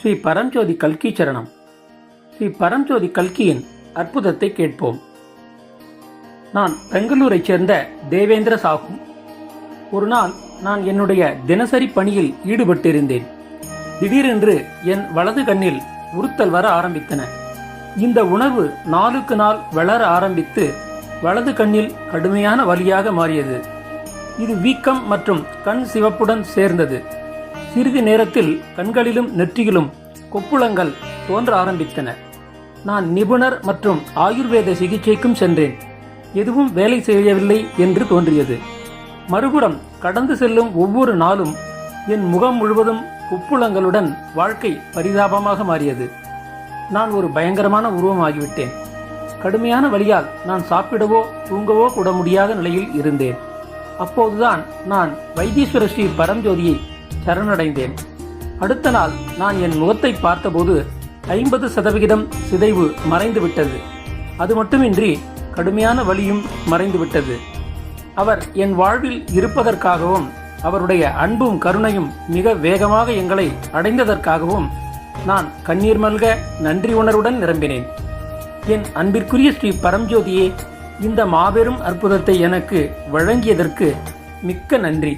ஸ்ரீ பரஞ்சோதி கல்கி சரணம். ஸ்ரீ பரஞ்சோதி கல்கியின் அற்புதத்தை கேட்போம். நான் பெங்களூரைச் சேர்ந்த தேவேந்திர சாகு. ஒரு நாள் நான் என்னுடைய தினசரி பணியில் ஈடுபட்டிருந்தேன். திடீரென்று என் வலது கண்ணில் உறுத்தல் வர ஆரம்பித்தன. இந்த உணர்வு நாளுக்கு நாள் வளர ஆரம்பித்து வலது கண்ணில் கடுமையான வலியாக மாறியது. இது வீக்கம் மற்றும் கண் சிவப்புடன் சேர்ந்தது. சிறிது நேரத்தில் கண்களிலும் நெற்றியிலும் கொப்புளங்கள் தோன்ற ஆரம்பித்தன. நான் நிபுணர் மற்றும் ஆயுர்வேத சிகிச்சைக்கும் சென்றேன். எதுவும் வேலை செய்யவில்லை என்று தோன்றியது. மறுபுறம் கடந்து செல்லும் ஒவ்வொரு நாளும் என் முகம் முழுவதும் கொப்புளங்களுடன் வாழ்க்கை பரிதாபமாக மாறியது. நான் ஒரு பயங்கரமான உருவமாகிவிட்டேன் கடுமையான வழியால் நான் சாப்பிடவோ தூங்கவோ கூட முடியாத நிலையில் இருந்தேன். அப்போதுதான் நான் வைத்தீஸ்வர ஸ்ரீ பரஞ்சோதியை சரணடைந்தேன். அடுத்த நாள் நான் என் முகத்தை பார்த்தபோது ஐம்பது சதவிகிதம் சிதைவு மறைந்து விட்டது அது மட்டுமின்றி கடுமையான வலியும் மறைந்து விட்டது அவர் என் வாழ்வில் இருப்பதற்காகவும் அவருடைய அன்பும் கருணையும் மிக வேகமாக எங்களை அடைந்ததற்காகவும் நான் கண்ணீர் மல்க நன்றி உணர்வுடன் நிரம்பினேன். என் அன்பிற்குரிய ஸ்ரீ பரம்ஜோதியே இந்த மாபெரும் அற்புதத்தை எனக்கு வழங்கியதற்கு மிக்க நன்றி.